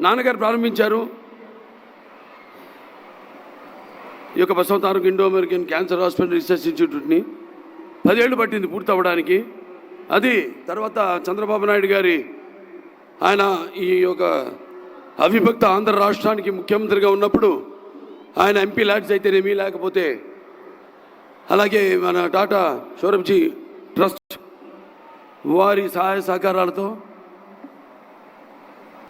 నాన్నగారు ప్రారంభించారు. ఈ యొక్క Basavataraka Indo American cancer hospital research ఇన్స్టిట్యూట్ని పదేళ్ళు పట్టింది పూర్తి అవ్వడానికి అది తర్వాత చంద్రబాబు నాయుడు గారి ఆయన ఈ యొక్క అవిభక్త ఆంధ్ర రాష్ట్రానికి ముఖ్యమంత్రిగా ఉన్నప్పుడు ఆయన ఎంపీ ల్యాడ్స్ అయితేనేమీ లేకపోతే అలాగే మన టాటా షోరంజీ ట్రస్ట్ వారి సహాయ సహకారాలతో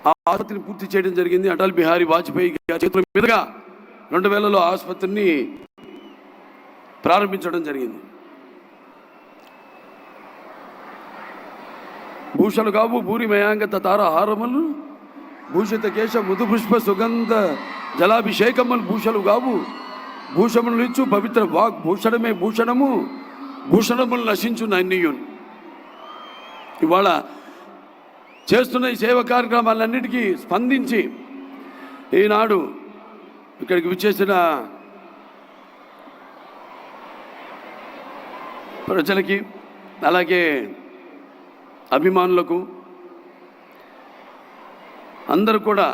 ఆ ఆసుపత్రిని పూర్తి చేయడం జరిగింది. అటల్ బిహారీ వాజ్పేయి చేతుల మీదుగా రెండు వేలలో ఆసుపత్రిని ప్రారంభించడం జరిగింది. భూషణ కాబు భూరి మయాంగత తార హారములు భూషిత కేశ మృదుపుష్ప సుగంధ జలాభిషేకములు భూషలు కావు భూషములు ఇచ్చు. పవిత్ర వాక్ భూషణమే. భూషణము భూషణములు నశించు నన్నియున్ ఇవాళ చేస్తున్న ఈ సేవ కార్యక్రమాలన్నిటికీ స్పందించి ఈనాడు ఇక్కడికి విచ్చేసిన ప్రజలకి అలాగే అభిమానులకు అందరూ కూడా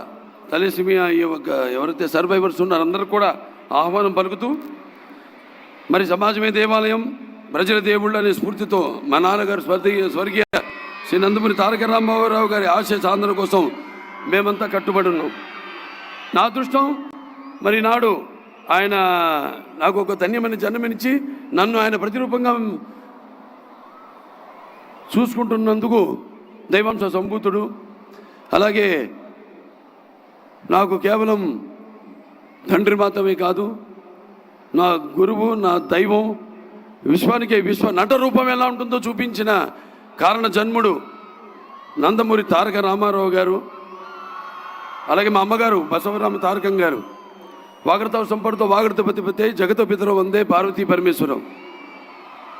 తలసిమియా ఈ యొక్క ఎవరైతే సర్వైవర్స్ ఉన్నారో అందరూ కూడా ఆహ్వానం పలుకుతూ మరి సమాజమే దేవాలయం ప్రజల దేవుళ్ళు అనే స్ఫూర్తితో మా నాన్నగారు స్వర్గీయ స్వర్గీయ శ్రీ నందమూరి తారక రామారావు గారి ఆశయ సాధన కోసం మేమంతా కట్టుబడి ఉన్నాం. నా అదృష్టం మరి నాడు ఆయన నాకు ఒక ధన్యమైన జన్మనిచ్చి నన్ను ఆయన ప్రతిరూపంగా చూసుకుంటున్నందుకు దైవాంశ సంభూతుడు. అలాగే నాకు కేవలం తండ్రి మాత్రమే కాదు నా గురువు నా దైవం విశ్వానికే విశ్వ నట రూపం ఎలా ఉంటుందో చూపించిన కారణ జన్ముడు నందమూరి తారక రామారావు గారు అలాగే మా అమ్మగారు బసవరామ తారకం గారు. వాగడతో సంపడతో వాగడత పతిపతే జగత పితరో వందే పార్వతీ పరమేశ్వరం.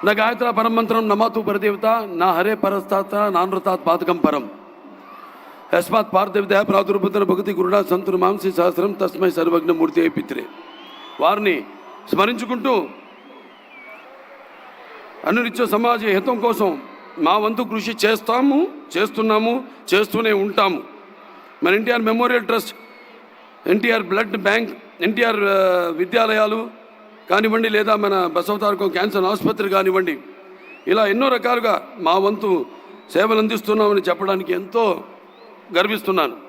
నా గాయత్ర పరమంత్రం నమాతు పరదేవత నా హరే పరస్తాత నానృతాత్ పాతకం పరం. యస్మాత్ పార్థివత ప్రాదుర్భుతర భగతి గురుడా సంతులు మాంసి సహస్రం తస్మై సర్వజ్ఞమూర్తి అయి పిత్రే. వారిని స్మరించుకుంటూ అనునిత్య సమాజ హితం కోసం మా వంతు కృషి చేస్తాము చేస్తున్నాము చేస్తూనే ఉంటాము. మన NTR memorial trust NTR blood bank NTR విద్యాలయాలు కానివ్వండి లేదా మన బసవతారకం క్యాన్సర్ ఆసుపత్రి కానివ్వండి ఇలా ఎన్నో రకాలుగా మా వంతు సేవలు అందిస్తున్నామని చెప్పడానికి ఎంతో గర్విస్తున్నాను.